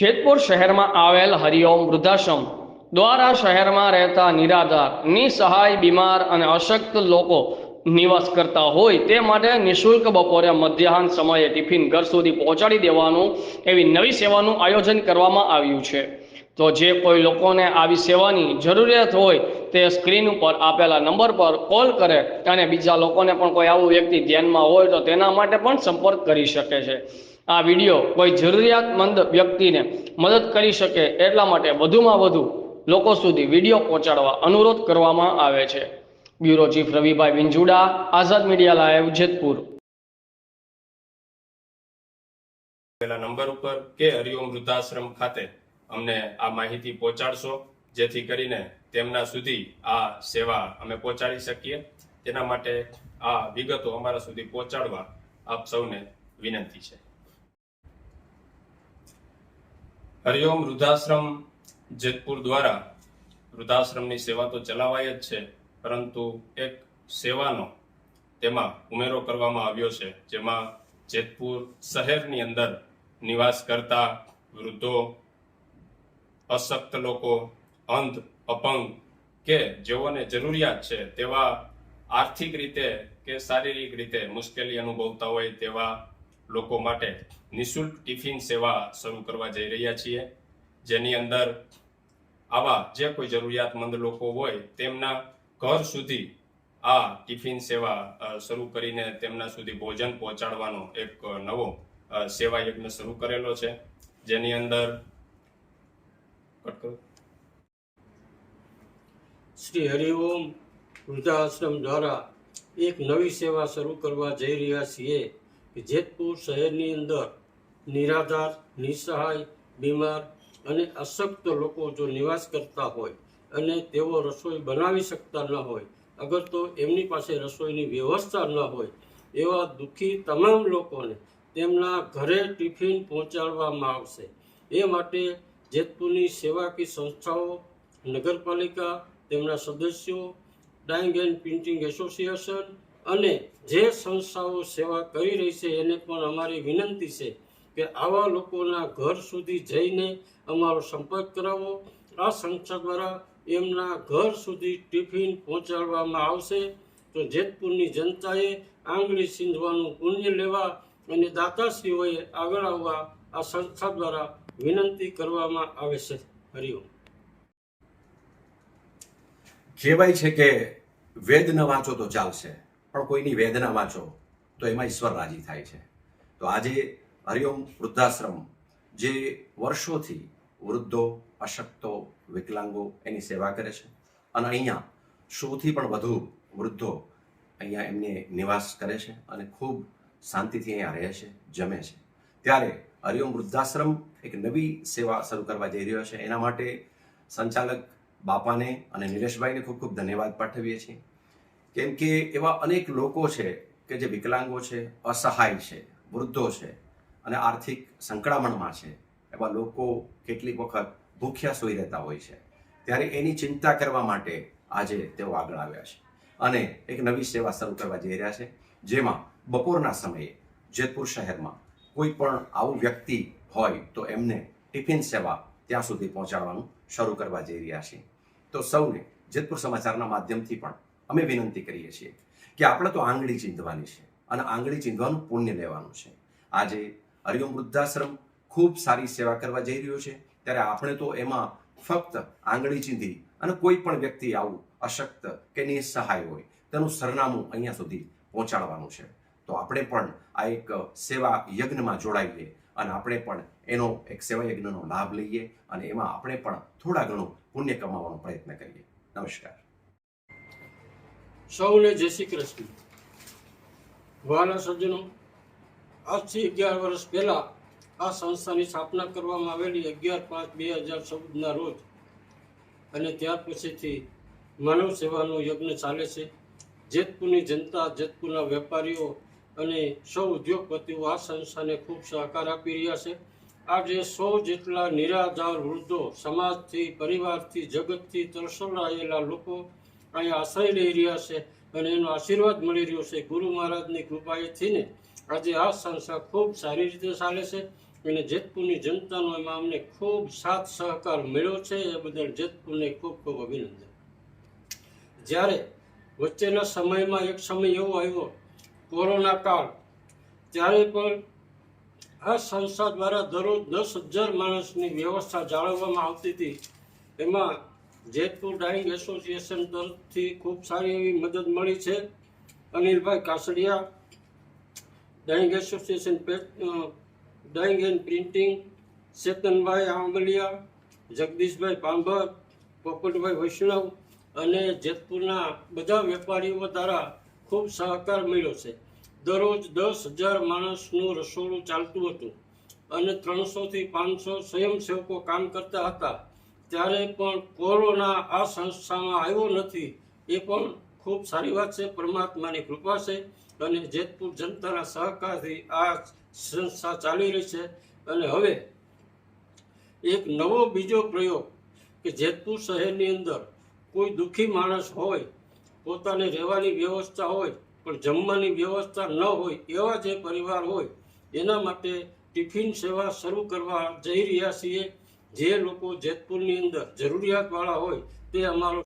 જેતપુર શહેરમાં આવેલ હરિઓમ વૃદ્ધાશ્રમ દ્વારા શહેરમાં રહેતા નિરાધાર, નિસહાય, બીમાર અને અશક્ત લોકો નિવાસ કરતા હોય તે માટે નિઃશુલ્ક બપોરે મધ્યાહન સમયે ટિફિન ઘર સુધી પહોંચાડી દેવાનું એવી નવી સેવાનું આયોજન કરવામાં આવ્યું છે. તો જે કોઈ લોકોને આવી સેવાની જરૂરિયાત હોય તે સ્ક્રીન ઉપર આપેલા નંબર પર કોલ કરે અને બીજા લોકોને પણ કોઈ આવું વ્યક્તિ ધ્યાનમાં હોય તો તેના માટે પણ સંપર્ક કરી શકે છે. આ વીડિયો કોઈ જરૂરિયાતમંદ વ્યક્તિને મદદ કરી શકે એટલા માટે વધુમાં વધુ લોકો સુધી વીડિયો પહોંચાડવા અનુરોધ કરવામાં આવે છે. Bureau chief Ravibhai Vinjuda Azad media live, Jetpur. પેલા નંબર ઉપર કે હરિઓમ વૃદ્ધાશ્રમ ખાતે અમને આ માહિતી પહોંચાડશો, જેથી કરીને તેમના સુધી આ સેવા અમે પહોંચાડી શકીએ. તેના માટે આ વિગતો અમારા સુધી પહોંચાડવા આપ સૌને વિનંતી છે. હરિઓમ વૃદ્ધાશ્રમ જેતપુર દ્વારા વૃદ્ધાશ્રમની સેવા તો ચલાવાય જ છે, પરંતુ એક સેવાનો તેમાં ઉમેરો કરવામાં આવ્યો છે, જેમાં જેતપુર શહેરની અંદર નિવાસ કરતા વૃદ્ધો, અશક્ત લોકો, અંધ, અપંગ કે જેઓને જરૂરિયાત છે તેવા આર્થિક રીતે કે શારીરિક રીતે મુશ્કેલી અનુભવતા હોય તેવા લોકો માટે નિશુલ્ક ટિફિન સેવા શરૂ કરવા જઈ રહ્યા છીએ. જેની અંદર આવા જે કોઈ જરૂરિયાતમંદ લોકો હોય, તેમના ઘર સુધી આ ટિફિન સેવા શરૂ કરીને તેમના સુધી ભોજન પહોંચાડવાનો એક નવો સેવા યજ્ઞ શરૂ કરેલો છે. જેની અંદર શ્રી હરિઓમ વૃદ્ધાશ્રમ દ્વારા એક નવી સેવા શરૂ કરવા જઈ રહ્યા છીએ. જેતપુર શહેરની અંદર નિરાધાર, નિસહાય, બીમાર અને અશક્ત લોકો જો નિવાસ કરતા હોય અને તેઓ રસોઈ બનાવી શકતા ન હોય, અગર તો એમની પાસે રસોઈની વ્યવસ્થા ન હોય, એવા દુઃખી તમામ લોકોને તેમના ઘરે ટિફિન પહોંચાડવામાં આવશે. એ માટે જેતપુરની સેવાકીય સંસ્થાઓ, નગરપાલિકા, તેમના સદસ્યો ડાઇંગ એન્ડ પ્રિન્ટિંગ એસોસિએશન અને જે સંસ્થાઓ સેવા કરી રહી છે, એને પણ અમારી વિનંતી છે કે આવા લોકોના ઘર સુધી જઈને અમારો સંપર્ક કરાવો. આ સંસ્થા દ્વારા એમના ઘર સુધી ટિફિન પહોંચાડવામાં આવશે. તો જેતપુરની જનતાએ આંગળી સીંધવાનું પુણ્ય લેવા અને દાતાશ્રીઓએ આગળ આવવા આ સંસ્થા દ્વારા વિનંતી કરવામાં આવે છે. હરિઓમ કહેવાય છે કે વેદ ન વાંચો તો ચાલશે. પણ કોઈની વેદના વાંચો તો એમાં ઈશ્વર રાજી થાય છે. તો આજે હરિઓમ વૃદ્ધાશ્રમ જે વર્ષોથી વૃદ્ધો, અશક્તો, વિકલાંગો એની સેવા કરે છે અને અહીંયા સૌથી પણ વધુ વૃદ્ધો અહીંયા એમને નિવાસ કરે છે અને ખૂબ શાંતિથી અહીંયા રહે છે, જમે છે. ત્યારે હરિઓમ વૃદ્ધાશ્રમ એક નવી સેવા શરૂ કરવા જઈ રહ્યો છે. એના માટે સંચાલક બાપાને અને નિલેશભાઈને ખૂબ ખૂબ ધન્યવાદ પાઠવીએ છીએ. કેમ કે એવા અનેક લોકો છે કે જે વિકલાંગો છે, અસહાય છે, વૃદ્ધો છે અને આર્થિક સંકળામણમાં છે. એવા લોકો કેટલીક વખત ભૂખ્યા સોઈ રહેતા હોય છે. ત્યારે એની ચિંતા કરવા માટે આજે તેઓ આગળ આવ્યા છે. અને એક નવી સેવા શરૂ કરવા જઈ રહ્યા છે, જેમાં બપોરના સમયે જેતપુર શહેરમાં કોઈ પણ આવું વ્યક્તિ હોય તો એમને ટિફિન સેવા ત્યાં સુધી પહોંચાડવાનું શરૂ કરવા જઈ રહ્યા છીએ તો સૌને જેતપુર સમાચારના માધ્યમથી પણ અમે વિનંતી કરીએ છીએ કે આપણે તો આંગળી ચીંધવાની છે અને આંગળી ચીંધવાનું પુણ્ય લેવાનું છે. આજે હરિઓમ વૃદ્ધાશ્રમ ખૂબ સારી સેવા કરવા જઈ રહ્યો છે. ત્યારે આપણે તો એમાં ફક્ત આંગળી ચીંધી અને કોઈ પણ વ્યક્તિ આવું અશક્ત કે નિસહાય હોય તેનું સરનામું અહીંયા સુધી પહોંચાડવાનું છે. તો આપણે પણ આ એક સેવા યજ્ઞમાં જોડાઈએ અને આપણે પણ એનો એક સેવા યજ્ઞનો લાભ લઈએ અને એમાં આપણે પણ થોડા ઘણું પુણ્ય કમાવાનો પ્રયત્ન કરીએ. નમસ્કાર. સૌને જય શ્રી કૃષ્ણ. વાલા સજ્જનો, આજથી અગિયાર વર્ષ પહેલાં આ સંસ્થાની સ્થાપના કરવામાં આવેલી અગિયાર પાંચ બે હજાર ચૌદના રોજ અને ત્યાર પછીથી માનવ સેવાનો યજ્ઞ ચાલે છે. જેતપુરની જનતા, જેતપુરના વેપારીઓ અને સૌ ઉદ્યોગપતિઓ આ સંસ્થાને ખૂબ સહકાર આપી રહ્યા છે. આજે સો જેટલા નિરાધાર વૃદ્ધો સમાજથી, પરિવારથી, જગતથી તરસોડાયેલા લોકો અહીંયા આશ્રય લઈ રહ્યા છે અને એનો આશીર્વાદ મળી રહ્યો છે. ગુરુ મહારાજની કૃપાએથી ને આજે આ સંસ્થા ખૂબ સારી રીતે ચાલે છે અને જેતપુરની જનતાનો એમાં અમને ખૂબ સાથ સહકાર મળ્યો છે. એ બદલ જેતપુરને ખૂબ ખૂબ અભિનંદન. જ્યારે વચ્ચેના સમયમાં એક સમય એવો આવ્યો, કોરોના કાળ, ત્યારે પણ આ સંસ્થા દ્વારા દરરોજ દસ હજાર માણસની વ્યવસ્થા જાળવવામાં આવતી હતી. એમાં જેતપુર ડાઇંગ એસોસિએશન તરફથી ખૂબ સારી એવી મદદ મળી છે. Anilbhai Kasadiya, dyeing association dyeing and printing, Chetanbhai Ambaliya, Jagdishbhai Pambhar Popatbhai Vaishnav અને જેતપુરના બધા વેપારીઓ દ્વારા ખૂબ સહકાર મળ્યો છે. દરરોજ દસ હજાર માણસનું રસોડું ચાલતું હતું અને ત્રણસોથી પાંચસો સ્વયંસેવકો કામ કરતા હતા. ત્યારે પણ કોરોના આ સંસ્થામાં આવ્યો નથી, એ પણ ખૂબ સારી વાત છે, પરમાત્માની કૃપા છે અને જેતપુર જનતાના સહકારથી આ સંસ્થા ચાલી રહી છે. અને હવે એક નવો બીજો પ્રયોગ કે જેતપુર શહેરની અંદર કોઈ દુઃખી માણસ હોય, પોતાને રહેવાની વ્યવસ્થા હોય, પણ જમવાની વ્યવસ્થા ન હોય એવા જે પરિવાર હોય, એના માટે ટિફિન સેવા શરૂ કરવા જઈ રહ્યા છીએ. જે લોકો જેતપુરની અંદર જરૂરિયાતવાળા હોય તે અમારો